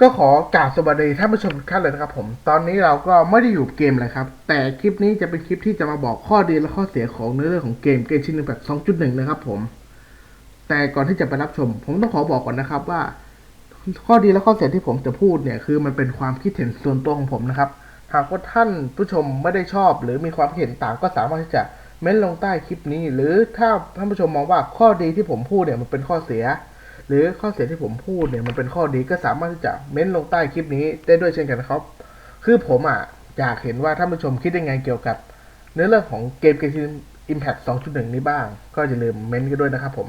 ก็ขอกราบสวัสดีท่านผู้ชมทุกท่านเลยนะครับผม ตอนนี้เราก็ไม่ได้อยู่เกมเลยครับ แต่คลิปนี้จะเป็นคลิปที่จะมาบอกข้อดีและข้อเสียของเนื้อเรื่องของเกมเกมชินแบบ2.1 นะครับผม แต่ก่อนที่จะไปรับชม ผมต้องขอบอกก่อนนะครับว่า ข้อดีและข้อเสียที่ผมจะพูดเนี่ยคือมันเป็นความคิดเห็นส่วนตัวของผมนะครับ หากว่าท่านผู้ชมไม่ได้ชอบ หรือมีความคิดเห็นต่างก็สามารถที่จะเม้นลงใต้คลิปนี้ หรือถ้าท่านผู้ชมมองว่าข้อดีที่ผมพูดเนี่ยมันเป็นข้อเสีย หรือข้อเสียที่ผมพูดเนี่ยมันเป็นข้อดีก็สามารถที่จะเม้นลงใต้คลิปนี้ได้ด้วยเช่นกันนะครับ คือผมอะอยากเห็นว่าท่านผู้ชมคิดยังไงเกี่ยวกับเนื้อเรื่องของเกมเกม Impact 2.1 นี้บ้าง ก็อย่าลืมเม้นกันด้วยนะครับผม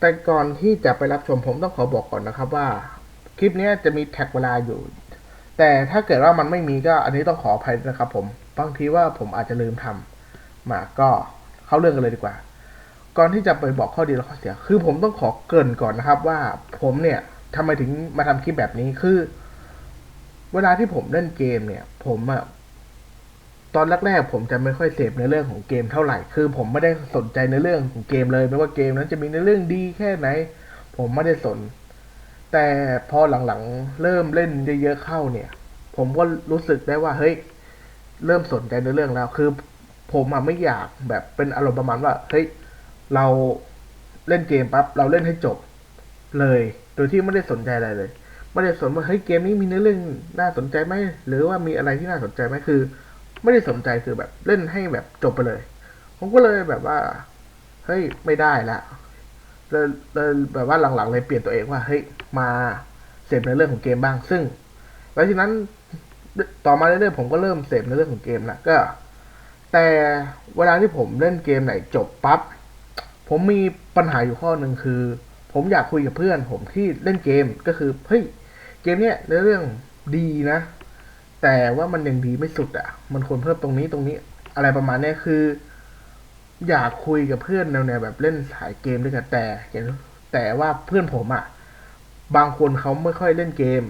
แต่ก่อนที่จะไปรับชมผมต้องขอบอกก่อนนะครับว่า คลิปนี้จะมีแท็กเวลาอยู่ แต่ถ้าเกิดว่ามันไม่มีก็อันนี้ต้องขออภัยนะครับผม บางทีว่าผมอาจจะลืมทำมาก็เข้าเรื่องกันเลยดีกว่า ก่อนที่จะไปบอกข้อดีและข้อเสีย คือผมต้องขอเกินก่อนนะครับ ว่าผมเนี่ยทำไมถึงมาทำคลิปแบบนี้คือ เวลาที่ผมเล่นเกมเนี่ย ผมอะตอนแรกๆผมจะไม่ค่อยเสพในเรื่องของเกมเท่าไหร่ คือผมไม่ได้สนใจในเรื่องของเกมเลย ไม่ว่าเกมนั้นจะมีในเรื่องดีแค่ไหน ผมไม่ได้สน แต่พอหลังๆ เริ่มเล่นเยอะๆเข้าเนี่ย ผมก็รู้สึกได้ว่า เฮ้ย เริ่มสนใจในเรื่องแล้ว คือ ผมอะไม่อยากแบบเป็นอารมณ์ประมาณว่า เฮ้ย เราเล่นเกมปั๊บเราเล่นให้จบเลย โดยที่ไม่ได้สนใจอะไรเลยไม่ได้สนว่าเฮ้ยเกมนี้มีเนื้อเรื่องน่าสนใจไหมหรือว่ามีอะไรที่น่าสนใจไหมคือ ไม่ได้สนใจคือแบบเล่นให้แบบจบไปเลย ผมก็เลยแบบว่าเฮ้ยไม่ได้ละเลยเลยแบบว่าหลังๆเลยเปลี่ยนตัวเองว่าเฮ้ยมาเสพในเรื่องของเกมบ้าง ซึ่งหลังจากนั้นต่อมาเรื่อยๆผมก็เริ่มเสพในเรื่องของเกมละก็ แต่เวลาที่ผมเล่นเกมไหนจบปั๊บ ผมมีปัญหาอยู่ข้อหนึ่งคือ ผมอยากคุยกับเพื่อน ผมที่เล่นเกมก็คือเฮ้ยเกมเนี้ยในเรื่องดีนะ แต่ว่ามันยังดีไม่สุดอะ มันควรเพิ่มตรงนี้ตรงนี้ อะไรประมาณนี้คือ อยากคุยกับเพื่อนแนวแบบเล่นสายเกมด้วยกันแต่แต่ว่าเพื่อนผมอะบางคนเขาไม่ค่อยเล่นเกม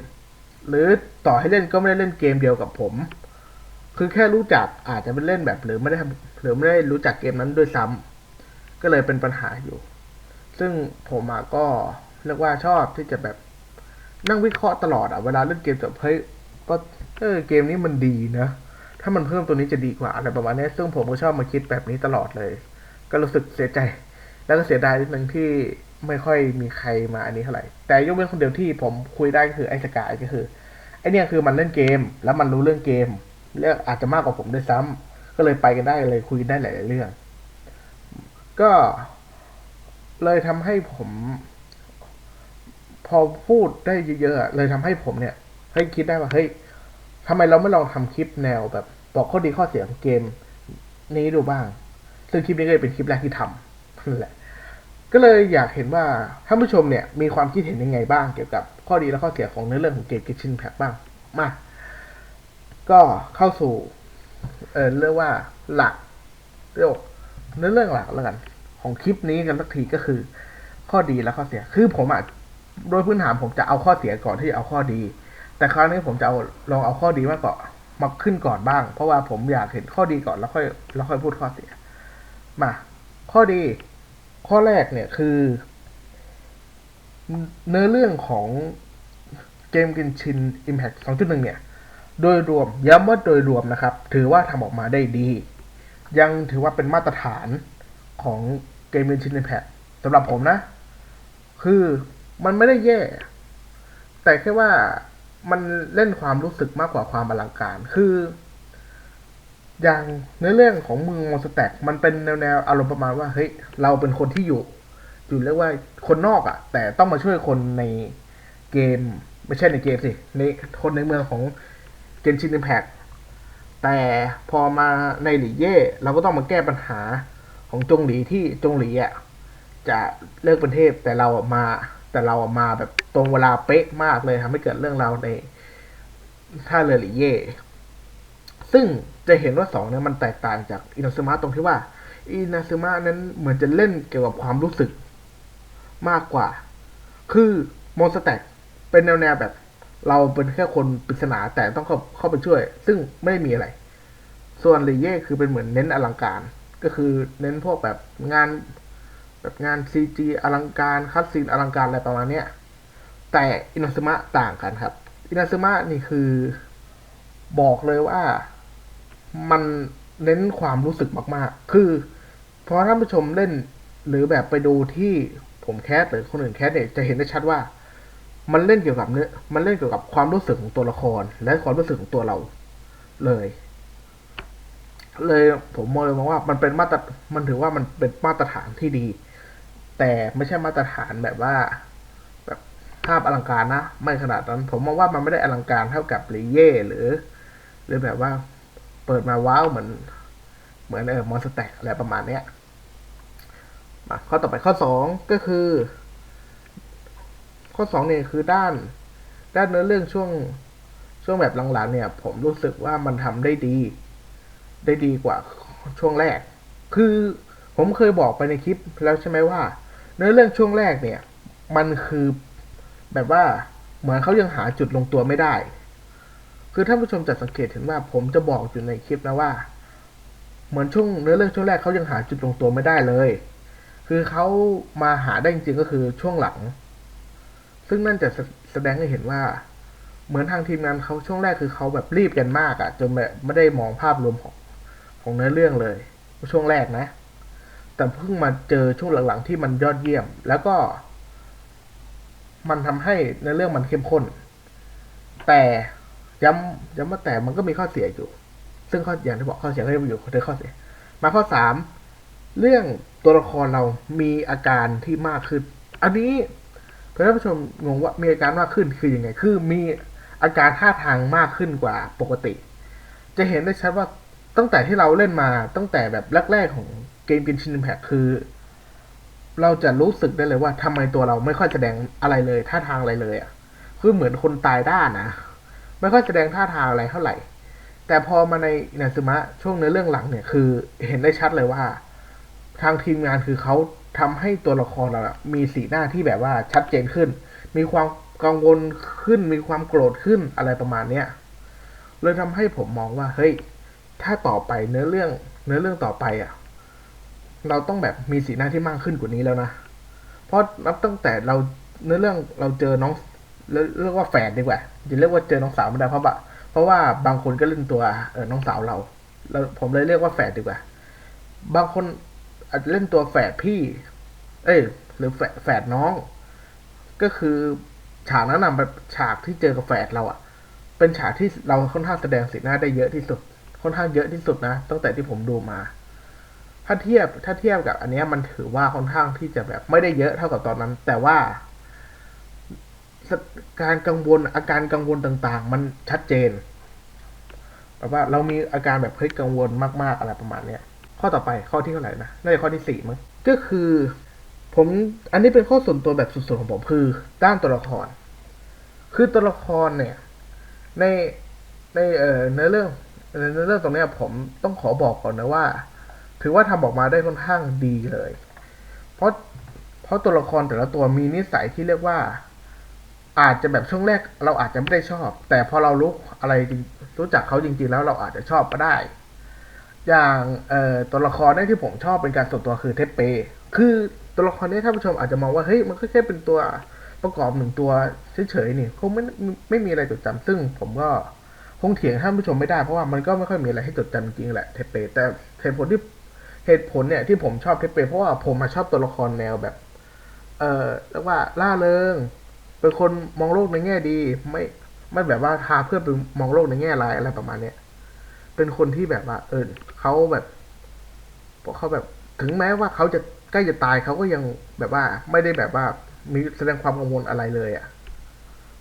หรือต่อให้เล่นก็ไม่ได้เล่นเกมเดียวกับผม คือแค่รู้จักอาจจะไม่เล่นแบบหรือไม่ได้หรือไม่ได้รู้จักเกมนั้นด้วยซ้ำ ก็เลยเป็นปัญหาอยู่ ซึ่งผมก็เรียกว่าชอบที่จะแบบนั่งวิเคราะห์ตลอดอะเวลาเล่นเกมจบเฮ้ยก็เออเกมนี้มันดีนะ ถ้ามันเพิ่มตัวนี้จะดีกว่าอะไรประมาณนี้ ซึ่งผมก็ชอบมาคิดแบบนี้ตลอดเลย ก็รู้สึกเสียใจ แล้วก็เสียดายนิดนึงที่ไม่ค่อยมีใครมาอันนี้เท่าไหร่ แต่ยกเว้นคนเดียวที่ผมคุยได้ก็คือไอ้สกายก็คือไอเนี่ยคือมันเล่นเกม แล้วมันรู้เรื่องเกม เรื่องอาจจะมากกว่าผมด้วยซ้ำก็เลยไปกันได้เลยคุยได้หลาย ๆ เรื่อง ก็เลยทำให้ผม พอพูดได้เยอะๆเลยทำให้ผมเนี่ยเฮ้ยคิดได้ว่าเฮ้ยทำไมเราไม่ลองทำคลิปแนวแบบ บอกข้อดีข้อเสียของเกม นี้ดูบ้าง ซึ่งคลิปนี้ก็เลยเป็นคลิปแรกที่ทำนั่นแหละ ก็เลยอยากเห็นว่าท่านผู้ชมเนี่ย มีความคิดเห็นยังไงบ้างเกี่ยวกับข้อดีและข้อเสียของเนื้อเรื่องของเกม Genshin Impact บ้างมาก็เข้าสู่ เออเรียกว่าหลักเรียก เนื้อเรื่องหลักแล้วกัน ของคลิปนี้กันสักทีก็คือ ข้อดีและข้อเสีย คือผมอะโดยพื้นฐานผมจะเอาข้อเสียก่อนที่จะเอาข้อดี แต่คราวนี้ผมจะเอาลองเอาข้อดีมาก่อนมาขึ้นก่อนบ้าง เพราะว่าผมอยากเห็นข้อดีก่อนแล้วค่อยแล้วค่อยพูดข้อเสีย มา ข้อดี ข้อแรกเนี่ยคือ เนื้อเรื่องของเกมกินชิน Impact 2.1 เนี่ย โดยรวมย้ำว่าโดยรวมนะครับ ถือว่าทำออกมาได้ดี ยังถือว่าเป็นมาตรฐานของเกม Genshin Impact สำหรับผมนะ คือมันไม่ได้แย่ แต่แค่ว่ามันเล่นความรู้สึกมากกว่าความอลังการ คือ อย่างในเรื่องของเมืองมอนสแต็กมันเป็นแนวแนวๆอารมณ์ประมาณว่าเฮ้ยเราเป็นคนที่อยู่ อยู่เรียกว่าคนนอกอะ่ะ แต่ต้องมาช่วยคนในเกม ไม่ใช่ในเกมสิในคนในเมืองของเกนชิน i ิ p แพ แต่พอมาในหลีเย่เราก็ต้องมาแก้ปัญหาของจงหลีที่จงหลีอะจะเลิกเป็นเทพแต่เราอะมา แต่เราอะมาแบบตรงเวลาเป๊ะมากเลยทำให้เกิดเรื่องราวในท่าเรือหลีเย่ซึ่งจะเห็นว่าสองเนี่ยมันแตกต่างจากอินาซึมะตรงที่ว่าอินาซึมะนั้นเหมือนจะเล่นเกี่ยวกับความรู้สึกมากกว่า คือมอนสแต็กเป็นแนวแนวแบบ เราเป็นแค่คนปริศนาแต่ต้องเข้าเข้าไปช่วย ซึ่งไม่มีอะไร ส่วนลีเย่คือเป็นเหมือนเน้นอลังการ ก็คือเน้นพวกแบบงานแบบงานซีจีอลังการคัดซีนอลังการอะไรประมาณเนี้ยแต่อินาซึมะต่างกันครับ อินาซึมะนี่คือบอกเลยว่ามันเน้นความรู้สึกมากๆ คือพอท่านผู้ชมเล่นหรือแบบไปดูที่ผมแคสหรือคนอื่นแคสเนี่ยจะเห็นได้ชัดว่า มันเล่นเกี่ยวกับเนื้อมันเล่นเกี่ยวกับความรู้สึกของตัวละคร และความรู้สึกของตัวเรา เลย เลยผมมองเลยมองว่ามันเป็นมาตรมันถือว่ามันเป็นมาตรฐานที่ดี แต่ไม่ใช่มาตรฐานแบบว่า แบบภาพอลังการนะ ไม่ขนาดนั้น ผมมองว่ามันไม่ได้อลังการเท่ากับรีเย่หรือ หรือแบบว่าเปิดมาว้าวเหมือน เหมือนเออมอนสแต็กอะไรประมาณเนี้ยมาข้อต่อไปข้อสองก็คือ ข้อสองเนี่ยคือด้าน ด้านเนื้อเรื่องช่วงช่วงแบบหลังๆเนี่ย ผมรู้สึกว่ามันทำได้ดี ได้ดีกว่าช่วงแรก คือผมเคยบอกไปในคลิปแล้วใช่ไหมว่า เนื้อเรื่องช่วงแรกเนี่ย มันคือแบบว่าเหมือนเขายังหาจุดลงตัวไม่ได้ คือท่านผู้ชมจะสังเกตเห็นว่า ผมจะบอกอยู่ในคลิปนะว่า เหมือนช่วงเนื้อเรื่องช่วงแรกเขายังหาจุดลงตัวไม่ได้เลย คือเขามาหาได้จริงๆก็คือช่วงหลัง ซึ่งนั่นจะแสดงให้เห็นว่า เหมือนทางทีมงานเขาช่วงแรกคือเขาแบบรีบกันมากอะ่ะ จนแบบไม่ได้มองภาพรวมของของเนื้อเรื่องเลย ช่วงแรกนะ แต่เพิ่งมาเจอช่วงหลังๆที่มันยอดเยี่ยม แล้วก็ มันทำให้เนื้อเรื่องมันเข้มข้น แต่ย้ำย้ำว่าแต่มันก็มีข้อเสียอยู่ ซึ่งข้ออย่างที่บอกข้อเสียก็ยังอยู่ในข้อเสีย มาข้อสามเรื่องตัวละครเรามีอาการที่มากขึ้น อันนี้ เพื่อนผู้ชมงงว่ามีอาการมากขึ้นคือยังไง คือมีอาการท่าทางมากขึ้นกว่าปกติ จะเห็นได้ชัดว่าตั้งแต่ที่เราเล่นมาตั้งแต่แบบแรก ๆ ของเกมกินชินแพคคือ เราจะรู้สึกได้เลยว่าทำไมตัวเราไม่ค่อยแสดงอะไรเลยท่าทางอะไรเลยอะคือเหมือนคนตายด้านนะไม่ค่อยแสดงท่าทางอะไรเท่าไหร่ แต่พอมาในอินาซึมะช่วงเนื้อเรื่องหลังเนี่ยคือเห็นได้ชัดเลยว่า ทางทีมงานคือเขา ทำให้ตัวละครเรามีสีหน้าที่แบบว่าชัดเจนขึ้น มีความกังวลขึ้น มีความโกรธขึ้นอะไรประมาณเนี้ยเลยทำให้ผมมองว่าเฮ้ยถ้าต่อไปเนื้อเรื่อง เนื้อเรื่องต่อไปอะ เราต้องแบบมีสีหน้าที่มากขึ้นกว่านี้แล้วนะเพราะนับตั้งแต่เราเนื้อเรื่องเราเจอน้องเรียกว่าแฝดดีกว่าจะเรียกว่าเจอน้องสาวไม่ได้เพราะว่าเพราะว่าบางคนก็เล่นตัวเออน้องสาวเราแล้วผมเลยเรียกว่าแฝดดีกว่า บางคน อาจจะเล่นตัวแฝดพี่ เอ้ย หรือแฝดน้อง ก็คือฉากนั้นนะแบบฉากที่เจอกับแฝดเราอะเป็นฉากที่เราค่อนข้างแสดงสีหน้าได้เยอะที่สุด ค่อนข้างเยอะที่สุดนะ ตั้งแต่ที่ผมดูมา ถ้าเทียบถ้าเทียบกับอันนี้มันถือว่าค่อนข้างที่จะแบบไม่ได้เยอะเท่ากับตอนนั้น แต่ว่า การกังวลอาการกังวลต่างๆ มันชัดเจนแบบว่าเรามีอาการแบบเฮ้ยกังวลมากๆอะไรประมาณเนี้ย ข้อต่อไปข้อที่เท่าไหร่นะน่าจะข้อที่สี่มั้งก็คือ ผมอันนี้เป็นข้อส่วนตัวแบบสุดๆของผมคือด้านตัวละคร คือตัวละครเนี่ย ในในเอ่อเนื้อเรื่องในเรื่องตรงนี้ผมต้องขอบอกก่อนนะว่า ถือว่าทำออกมาได้ค่อนข้างดีเลย เพราะเพราะตัวละครแต่ละตัวมีนิสัยที่เรียกว่า อาจจะแบบช่วงแรกเราอาจจะไม่ได้ชอบ แต่พอเรารู้อะไรรู้จักเขาจริง ๆ แล้วเราอาจจะชอบก็ได้ อย่างเอ่อตัวละครเนี่ยที่ผมชอบเป็นการส่วนตัวคือเทปเป คือตัวละครนี้ท่านผู้ชมอาจจะมองว่าเฮ้ยมันก็แค่เป็นตัวประกอบหนึ่งตัวเฉยๆนี่คงไม่ไม่มีอะไรจดจำซึ่งผมก็คงเถียงท่านผู้ชมไม่ได้เพราะว่ามันก็ไม่ค่อยมีอะไรให้จดจำจริงแหละเทปเป แต่เหตุผลที่เหตุผลเนี่ยที่ผมชอบเทปเป เพราะว่าผมมาชอบตัวละครแนวแบบ เอ่อเรียกว่าล่าเริงเป็นคนมองโลกในแง่ดี ไม่ไม่แบบว่าพาเพื่อนไปมองโลกในแง่ร้ายอะไรประมาณเนี้ย เป็นคนที่แบบว่า เออเขาแบบพวกเขาแบบถึงแม้ว่าเขาจะใกล้จะตายเขาก็ยังแบบว่า ไม่ได้แบบว่า มีแสดงความกังวลอะไรเลยอะ่ะ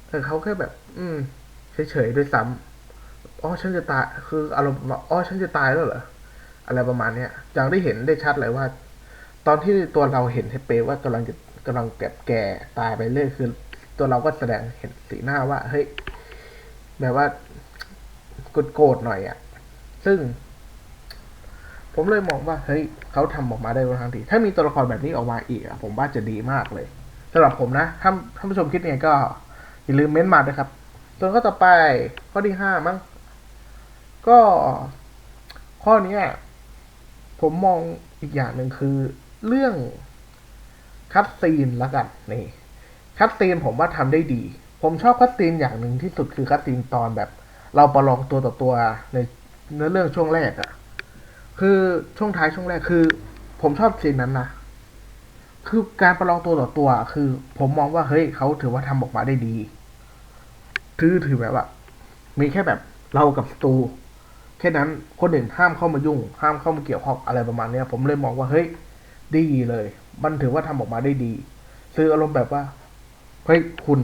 เออเขาแค่แบบ อืมเฉยๆด้วยซ้ำอ๋อฉันจะตาย คืออารมณ์อ๋อฉันจะตายแล้วเหรออะไรประมาณเนี้ยอย่างได้เห็นได้ชัดเลยว่า ตอนที่ตัวเราเห็นเทเปว่ากำลังจะกำลังแก่แก่ตายไปเรื่อยคือ ตัวเราก็แสดงเห็นสีหน้าว่า เฮ้ยแบบว่าโกรธหน่อยอะ่ะ ซึ่ง ผมเลยมองว่าเฮ้ยเขาทำออกมาได้ค่อนข้างดีถ้ามีตัวละครแบบนี้ออกมาอีกอะผมว่าจะดีมากเลยสำหรับผมนะถ้าท่านผู้ชมคิดยังไงก็ อย่าลืมเม้นต์มาด้วยครับส่วนข้อต่อไปข้อที่ห้ามั้งก็ ข้อนี้ผมมองอีกอย่างหนึ่งคือ เรื่องคัดซีนละกันนี่คัตซีนผมว่าทำได้ดี ผมชอบคัตซีนอย่างหนึ่งที่สุดคือคัตซีนตอนแบบ เราประลองตัวต่อตัวใน เนื้อเรื่องช่วงแรกอะคือช่วงท้ายช่วงแรกคือ ผมชอบซีนนั้นนะคือการประลองตัวต่อตัว คือ ผมมองว่าเฮ้ยเขาถือว่าทำออกมาได้ดีถือถือแบบว่า มีแค่แบบเรากับศัตรูแค่นั้นคนอื่นห้ามเข้ามายุ่ง ห้ามเข้ามาเกี่ยวข้องอะไรประมาณเนี้ย ผมเลยมองว่าเฮ้ยดีเลย มันถือว่าทำออกมาได้ดีซื้ออารมณ์แบบว่าเฮ้ยคุณ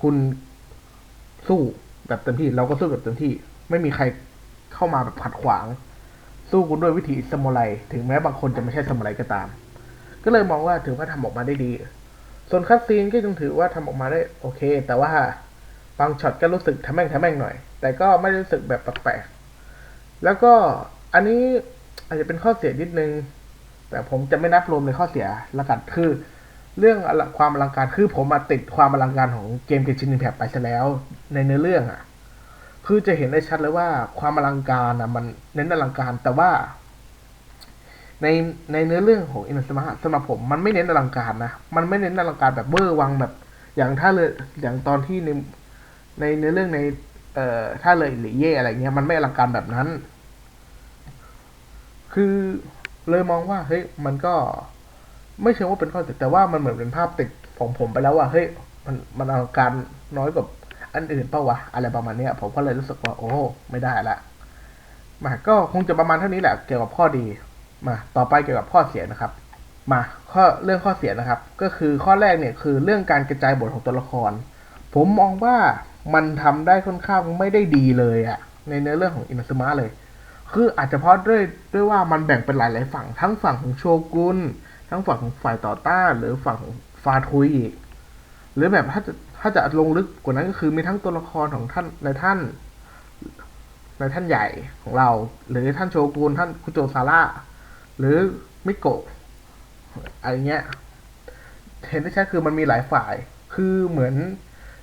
คุณสู้แบบเต็มที่ เราก็สู้แบบเต็มที่ ไม่มีใคร เข้ามาแบบขัดขวาง สู้คุณด้วยวิธีสมุไรถึงแม้บางคนจะไม่ใช่สมุไรก็ตาม ก็เลยมองว่าถือว่าทำออกมาได้ดี ส่วนคัตซีนก็ยังถือว่าทำออกมาได้โอเค แต่ว่าบางช็อตก็รู้สึกทะแม่งทะแม่งหน่อย แต่ก็ไม่ได้รู้สึกแบบแปลกๆแล้วก็อันนี้อาจจะเป็นข้อเสียนิดนึง แต่ผมจะไม่นับรวมในข้อเสียละกันคือ เรื่องความอลังการคือผมมาติดความอลังการของเกมเกมชิน i ิ p แพ t ไปซะแล้ว ในเนื้อเรื่องอะ คือจะเห็นได้ชัดเลยว่าความอลังการอะมันเน้นอลังการแต่ว่าในในเนื้อเรื่องของอินสมาสำหรับผมมันไม่เน้นอลังการนะ มันไม่เน้นอลังการแบบเบอร์วังแบบ อย่างถ้าเลยอย่างตอนที่ในในเนื้อเรื่องใน เอ่อถ้าเลยหรือเย่อะไรเงี้ยมันไม่อลังการแบบนั้น คือเลยมองว่าเฮ้ยมันก็ไม่เชิงว่าเป็นข้อเสียแต่ว่ามันเหมือนเป็นภาพติดของผมไปแล้วว่าเฮ้ยมันมันอลังการน้อยกว่า อันอื่นเปล่าวะอะไรประมาณนี้ผมก็เลยรู้สึกว่าโอ้ไม่ได้ละมาก็คงจะประมาณเท่านี้แหละเกี่ยวกับข้อดีมาต่อไปเกี่ยวกับข้อเสียนะครับ มาข้อเรื่องข้อเสียนะครับ ก็คือข้อแรกเนี่ยคือเรื่องการกระจายบทของตัวละคร ผมมองว่ามันทำได้ค่อนข้างไม่ได้ดีเลยอะในเนื้อเรื่องของอิน z ซ m a เลย คืออาจจะเพราะด้วยด้วยว่ามันแบ่งเป็นหลายๆฝั่ง ทั้งฝั่งของโชกุนทั้งฝั่งของฝ่ายต่อต้านหรือฝั่งของฟาทุยอีกหรือแบบถ้าจะ ถ้าจะลงลึกกว่านั้นก็คือมีทั้งตัวละครของท่านในท่านในท่านใหญ่ของเรา หรือท่านโชกุนท่านคุโจซาร่าหรือมิโกะอะไรเงี้ยเห็นได้ชัดคือมันมีหลายฝ่าย คือเหมือน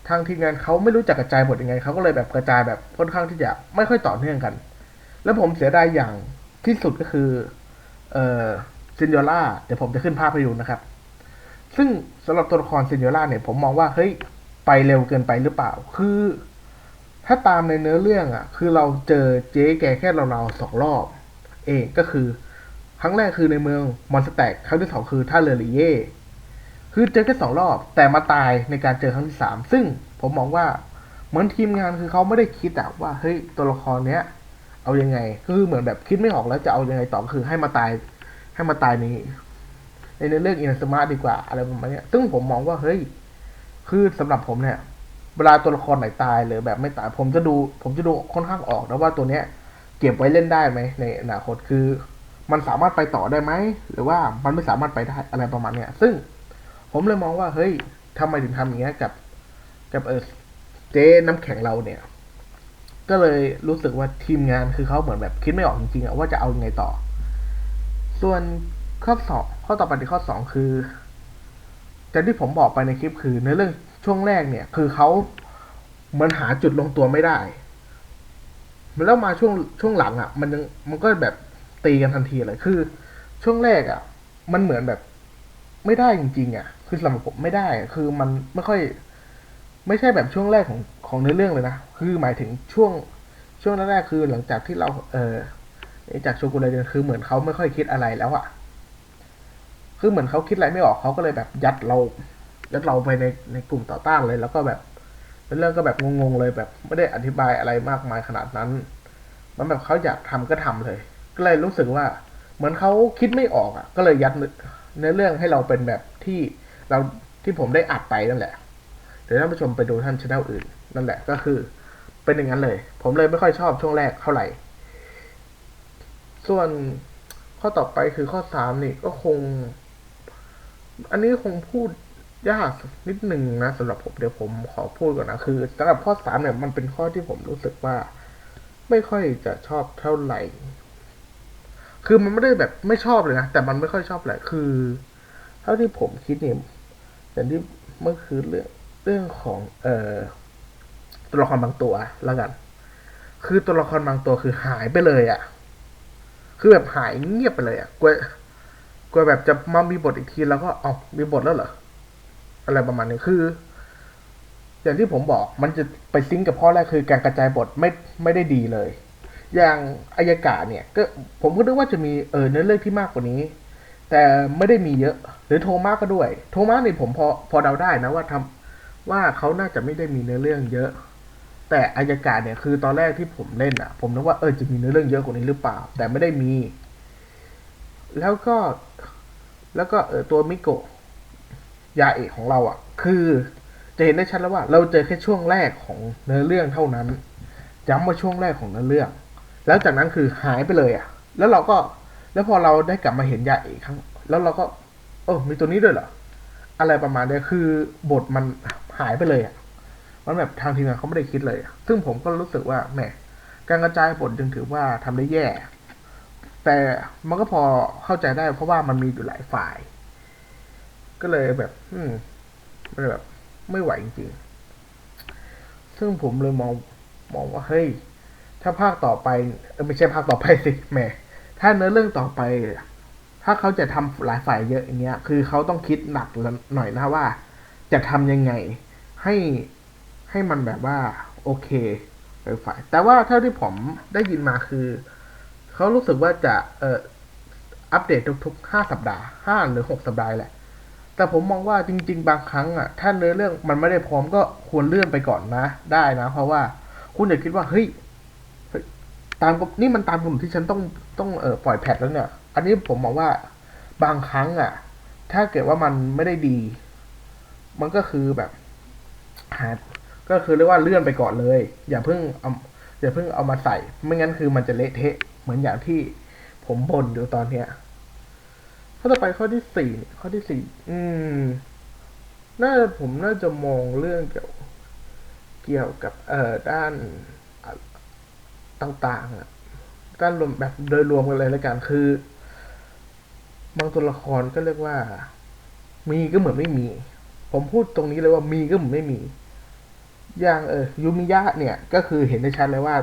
ทางทีมงานเขาไม่รู้จักกระจายบทยังไงเขาก็เลยแบบกระจายแบบค่อนข้างที่จะไม่ค่อยต่อเนื่องกัน แล้วผมเสียดายอย่างที่สุดก็คือ เออซินโยล่าเดี๋ยวผมจะขึ้นภาพให้ดูนะครับ ซึ่งสำหรับตัวละครซินโยล่าเนี่ยผมมองว่าเฮ้ย ไปเร็วเกินไปหรือเปล่า คือ ถ้าตามในเนื้อเรื่องอะ คือเราเจอเจ๊แกแค่เราๆสองรอบ เองก็คือ ครั้งแรกคือในเมืองมอนสแตกครั้งที่สองคือท่าเรือลิเย่คือเจอแค่สองรอบ แต่มาตายในการเจอครั้งที่สามซึ่งผมมองว่าเหมือนทีมงานคือเขาไม่ได้คิดอะว่าเฮ้ยตัวละครเนี้ย เอายังไง คือเหมือนแบบคิดไม่ออกแล้วจะเอายังไงต่อคือให้มาตาย ให้มาตายนี้ในเรื่องอินสมาร์ดีกว่าอะไรประมาณเนี้ยซึ่งผมมองว่าเฮ้ย คือสำหรับผมเนี่ยเวลาตัวละครไหนตายหรือแบบไม่ตายผมจะดู ผมจะดูค่อนข้างออกนะว่าตัวเนี้ยเก็บไว้เล่นได้ไหมในอนาคตคือ มันสามารถไปต่อได้ไหมหรือว่ามันไม่สามารถไปได้อะไรประมาณเนี้ย ซึ่งผมเลยมองว่าเฮ้ยทำไมถึงทำอย่างเงี้ยกับ กับเออเจ๊น้ำแข็งเราเนี่ย ก็เลยรู้สึกว่าทีมงานคือเขาเหมือนแบบคิดไม่ออกจริงๆอะว่าจะเอายังไงต่อ ส่วนข้อสองข้อต่อไปที่ข้อสองคือ แต่ที่ผมบอกไปในคลิปคือในเรื่องช่วงแรกเนี่ย คือเขาเหมือนหาจุดลงตัวไม่ได้ แล้วมาช่วงช่วงหลังอะ มันยังมันก็แบบตีกันทันทีเลยคือ ช่วงแรกอะ มันเหมือนแบบไม่ได้จริงๆอะ คือสำหรับผมไม่ได้คือมันไม่ค่อย ไม่ใช่แบบช่วงแรกของของเนื้อเรื่องเลยนะคือหมายถึงช่วงช่วงแรกๆคือหลังจากที่เรา เออจากโชกุนเลยคือเหมือนเขาไม่ค่อยคิดอะไรแล้วอะ คือเหมือนเขาคิดอะไรไม่ออกเขาก็เลยแบบยัดเรายัดเราไปในในกลุ่มต่อต้านเลย แล้วก็แบบเป็นเรื่องก็แบบงงๆเลยแบบไม่ได้อธิบายอะไรมากมายขนาดนั้น มันแบบเขาอยากทำก็ทำเลย ก็เลยรู้สึกว่า เหมือนเขาคิดไม่ออกอะ ก็เลยยัดเนื้อเรื่องให้เราเป็นแบบที่เราที่ผมได้อัดไปนั่นแหละ เดี๋ยวท่านผู้ชมไปดูท่านช anel อื่น นั่นแหละก็คือ เป็นอย่างนั้นเลย ผมเลยไม่ค่อยชอบช่วงแรกเท่าไหร่ ส่วนข้อต่อไปคือข้อสามนี่ก็คง อันนี้คงพูดยากนิดหนึ่งนะสำหรับผมเดี๋ยวผมขอพูดก่อนนะคือสำหรับข้อสามเนี่ยมันเป็นข้อที่ผมรู้สึกว่า ไม่ค่อยจะชอบเท่าไหร่ คือมันไม่ได้แบบไม่ชอบเลยนะแต่มันไม่ค่อยชอบแหละคือ เท่าที่ผมคิดเนี่ยอย่างที่เมื่อคือเรื่องเรื่องของ เอ่อตัวละครบางตัวแล้วกัน คือตัวละครบางตัวคือหายไปเลยอะ่ะ คือแบบหายเงียบไปเลยอะ่ะ กลัวแบบจะมามีบทอีกทีแล้วก็เอามีบทแล้วเหรอ อะไรประมาณนี้คือ อย่างที่ผมบอกมันจะไปซิงกับข้อแรกคือการกระจายบทไม่ไม่ได้ดีเลย อย่างอายกาเนี่ย ก็ผมก็นึกว่าจะมีเออเนื้อเรื่องที่มากกว่านี้ แต่ไม่ได้มีเยอะ หรือโทมัสก็ด้วย โทมัสนี่ผมพอพอเดาได้นะว่าทำว่าเขาน่าจะไม่ได้มีเนื้อเรื่องเยอะ แต่อายกาเนี่ยคือตอนแรกที่ผมเล่นอะ ผมนึกว่าเออจะมีเนื้อเรื่องเยอะกว่านี้หรือเปล่า แต่ไม่ได้มี แล้วก็แล้วก็เออตัวมิโกะยาเอกของเราอะ คือจะเห็นได้ชัดแล้วว่า เราเจอแค่ช่วงแรกของเนื้อเรื่องเท่านั้นย้ำว่าช่วงแรกของเนื้อเรื่อง แล้วจากนั้นคือหายไปเลยอะ แล้วเราก็แล้วพอเราได้กลับมาเห็นยาเอกครั้ง แล้วเราก็ เออมีตัวนี้ด้วยเหรออะไรประมาณนี้คือบทมันหายไปเลยอะมันแบบทางทีมงานเขาไม่ได้คิดเลยอะซึ่งผมก็รู้สึกว่าแหมการกระจายบทจึงถือว่าทำได้แย่ แต่มันก็พอเข้าใจได้เพราะว่ามันมีอยู่หลายฝ่าย ก็เลยแบบ อืมมันแบบ ไม่ไหวจริงๆ ซึ่งผมเลยมองมองว่าเฮ้ยถ้าภาคต่อไปเออไม่ใช่ภาคต่อไปสิแหมถ้าเนื้อเรื่องต่อไป ถ้าเขาจะทำหลายฝ่ายเยอะอย่างเงี้ย คือเขาต้องคิดหนักหน่อยนะว่า จะทำยังไง ให้ให้มันแบบว่า โอเคหลายฝ่าย แต่ว่าเท่าที่ผมได้ยินมาคือ เขารู้สึกว่าจะเอ่ออัปเดตทุกๆห้าสัปดาห์ห้าหรือหกสัปดาห์แหละ แต่ผมมองว่าจริง ๆ บางครั้งอะถ้าเนื้อเรื่องมันไม่ได้พร้อมก็ควรเลื่อนไปก่อนนะ ได้นะ เพราะว่าคุณอย่าคิดว่าเฮ้ยตามนี่มันตามกำหนดที่ฉันต้องต้องเออปล่อยแพทแล้วเนี่ย อันนี้ผมมองว่าบางครั้งอะ ถ้าเกิดว่ามันไม่ได้ดี มันก็คือแบบหาก็คือเรียกว่าเลื่อนไปก่อนเลย อย่าเพิ่งเอาอย่าเพิ่งเอามาใส่ ไม่งั้นคือมันจะเละเทะ เหมือนอย่างที่ผมบ่นอยู่ตอนเนี้ยข้อต่อไปข้อที่สี่เนี่ยข้อที่สี่อืม น่าจะผมน่าจะมองเรื่องเกี่ยว เกี่ยวกับเอ่อด้านต่างๆอะด้านรวมแบบโดยรวมกันเลยแล้วกันคือบางตัวละครก็เรียกว่า มีก็เหมือนไม่มี ผมพูดตรงนี้เลยว่ามีก็เหมือนไม่มี อย่างเออยูมิยะเนี่ย ก็คือเห็นได้ชัดเลยว่า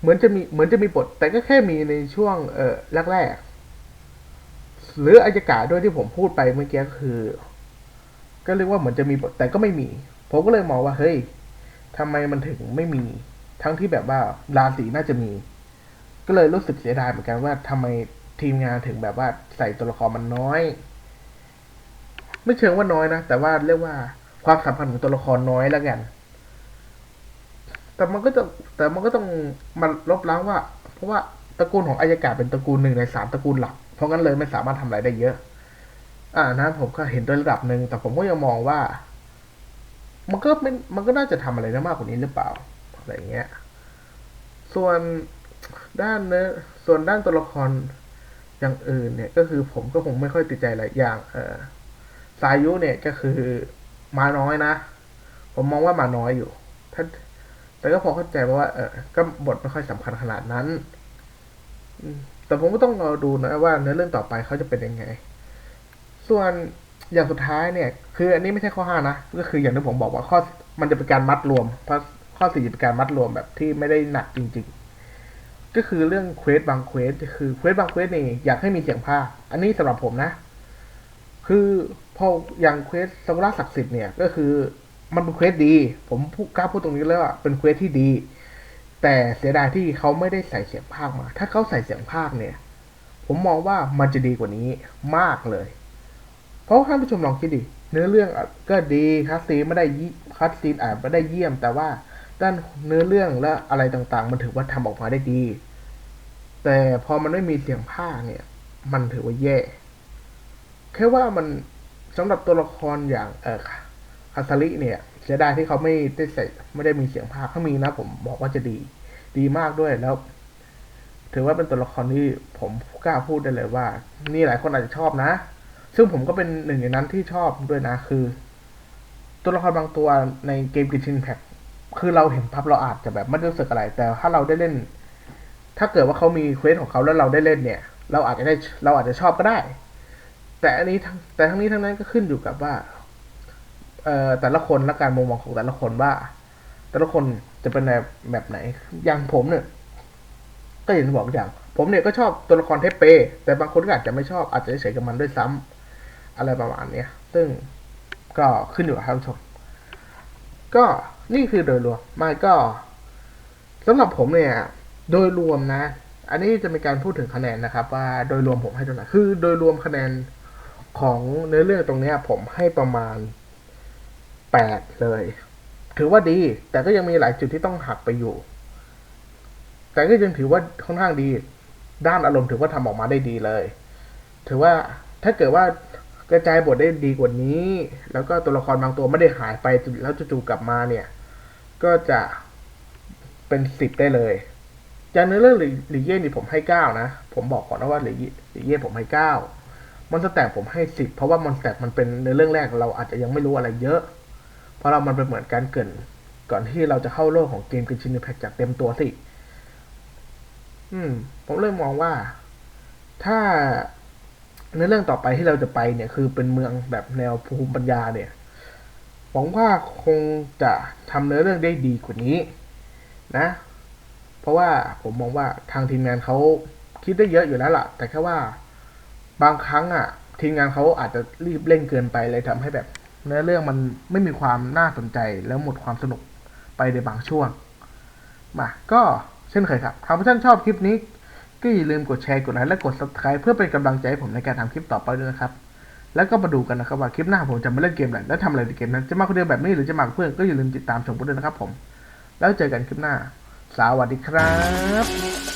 เหมือนจะมีเหมือนจะมีบทแต่ก็แค่มีในช่วงเออแรกๆหรืออายกาศด้วยที่ผมพูดไปเมื่อกี้คือ ก็เรียกว่าเหมือนจะมีบทแต่ก็ไม่มี ผมก็เลยมองว่าเฮ้ยทำไมมันถึงไม่มี ทั้งที่แบบว่าราศีน่าจะมี ก็เลยรู้สึกเสียดายเหมือนกันว่าทำไมทีมงานถึงแบบว่าใส่ตัวละครมันน้อย ไม่เชิงว่าน้อยนะแต่ว่าเรียกว่าความสัมพันธ์ของตัวละครน้อยแล้วกัน แต่มันก็จะแต่มันก็ต้องมันลบล้างว่า เพราะว่าตระกูลของอายกาเป็นตระกูลหนึ่งในสามตระกูลหลัก เพราะงั้นเลยไม่สามารถทำอะไรได้เยอะ อ่านะผมก็เห็นด้วยระดับหนึ่งแต่ผมก็ยังมองว่า มันก็ไม่มันก็น่าจะทำอะไรได้มากกว่านี้หรือเปล่าอะไรเงี้ย ส่วนด้านเนื้อส่วนด้านตัวละครอย่างอื่นเนี่ย ก็คือผมก็คงไม่ค่อยติดใจอะไรอย่าง เออสายุเนี่ยก็คือมาน้อยนะ ผมมองว่ามาน้อยอยู่ ถ้า แต่ก็พอเข้าใจว่าเออก็บทไม่ค่อยสำคัญขนาดนั้นแต่ผมก็ต้องรอดูนะว่าเนื้อเรื่องต่อไปเขาจะเป็นยังไง ส่วนอย่างสุดท้ายเนี่ย คืออันนี้ไม่ใช่ข้อห้านะก็คืออย่างที่ผมบอกว่าข้อมันจะเป็นการมัดรวมเพราะข้อสี่จะเป็นการมัดรวมแบบที่ไม่ได้หนักจริง ๆ ก็คือเรื่องเควสบางเควสคือเควสบางเควสนี่อยากให้มีเสียงภาคอันนี้สำหรับผมนะ คือพออย่างเควสซากุระศักดิ์สิทธิ์เนี่ย ก็คือ มันเป็นเควสดี ผมพูดกล้าพูดตรงนี้เลยว่าเป็นเควสที่ดี แต่เสียดายที่เขาไม่ได้ใส่เสียงภาคมา ถ้าเขาใส่เสียงภาคเนี่ย ผมมองว่ามันจะดีกว่านี้มากเลย เพราะท่านผู้ชมลองคิดดิเนื้อเรื่องก็ดีคัสซีนไม่ได้ยี่คัสซีนอาจไม่ได้เยี่ยม แต่ว่าด้านเนื้อเรื่องและอะไรต่างๆ มันถือว่าทำออกมาได้ดี แต่พอมันไม่มีเสียงภาคเนี่ย มันถือว่าแย่ แค่ว่ามันสำหรับตัวละครอย่างเออ คาซาริเนี่ยเสียดายที่เขาไม่ได้ใส่ไม่ได้มีเสียงภาคถ้ามีนะ ผมบอกว่าจะดี ดีมากด้วยแล้ว ถือว่าเป็นตัวละครที่ผมกล้าพูดได้เลยว่า นี่หลายคนอาจจะชอบนะ ซึ่งผมก็เป็นหนึ่งในนั้นที่ชอบด้วยนะ คือ ตัวละครบางตัวในเกมกิชินแพ็กคือเราเห็นพับเราอาจจะแบบไม่รู้สึกอะไร แต่ถ้าเราได้เล่น ถ้าเกิดว่าเขามีเควสของเขาแล้วเราได้เล่นเนี่ย เราอาจจะได้เราอาจจะชอบก็ได้ แต่อันนี้แต่ทั้งนี้ทั้งนั้นก็ขึ้นอยู่กับว่า แต่ละคนและการมุมมองของแต่ละคนว่า แต่ละคนจะเป็นแบบแบบไหน อย่างผมเนี่ย ก็อย่างที่บอกอย่าง ผมเนี่ยก็ชอบตัวละครเทปเป แต่บางคนก็อาจจะไม่ชอบอาจจะเฉยกับมันด้วยซ้ำอะไรประมาณเนี้ยซึ่งก็ขึ้นอยู่กับท่านผู้ชมก็นี่คือโดยรวมไม่ก็สำหรับผมเนี่ย โดยรวมนะ อันนี้จะมีการพูดถึงคะแนนนะครับ ว่าโดยรวมผมให้เท่าไหร่คือ โดยรวมคะแนนของเนื้อเรื่องตรงเนี้ยผมให้ประมาณ แปดเลย ถือว่าดี แต่ก็ยังมีหลายจุดที่ต้องหักไปอยู่ แต่ก็ยังถือว่าค่อนข้างดี ด้านอารมณ์ถือว่าทำออกมาได้ดีเลย ถือว่าถ้าเกิดว่ากระจายบทได้ดีกว่านี้ แล้วก็ตัวละครบางตัวไม่ได้หายไปแล้วจู่ๆกลับมาเนี่ย ก็จะเป็นสิบได้เลยจากเนื้อเรื่องหรือเย่นี่ผมให้เก้านะ ผมบอกก่อนนะว่าหรือเย่ผมให้เก้ามอนสแตกผมให้สิบเพราะว่ามอนสแตกมันเป็นเนื้อเรื่องแรกเราอาจจะยังไม่รู้อะไรเยอะ เพราะเรามันเป็นเหมือนการเกินก่อนที่เราจะเข้าโลกของเกมกินชินแพคจากเต็มตัวสิ อืม ผมเลยมองว่า ถ้าในเรื่องต่อไปที่เราจะไปเนี่ย คือเป็นเมืองแบบแนวภูมิปัญญาเนี่ยหวังว่าคงจะทำเนื้อเรื่องได้ดีกว่านี้ นะ เพราะว่าผมมองว่าทางทีมงานเขาคิดได้เยอะอยู่แล้วล่ะ แต่แค่ว่าบางครั้งอะ ทีมงานเขาอาจจะรีบเร่งเกินไปเลยทำให้แบบ เนื้อเรื่องมันไม่มีความน่าสนใจแล้วหมดความสนุกไปในบางช่วง มาก็เช่นเคยครับถ้าท่านชอบคลิปนี้ ก็อย่าลืมกดแชร์กดไลค์และกด subscribe เพื่อเป็นกำลังใจให้ผมในการทำคลิปต่อไปด้วยนะครับ แล้วก็มาดูกันนะครับว่าคลิปหน้าผมจะมาเล่นเกมอะไรและทำอะไรในเกมนั้น จะมาคนเดียวแบบนี้หรือจะมากับเพื่อนก็อย่าลืมติดตามชมกันด้วยนะครับผม แล้วเจอกันคลิปหน้า สวัสดีครับ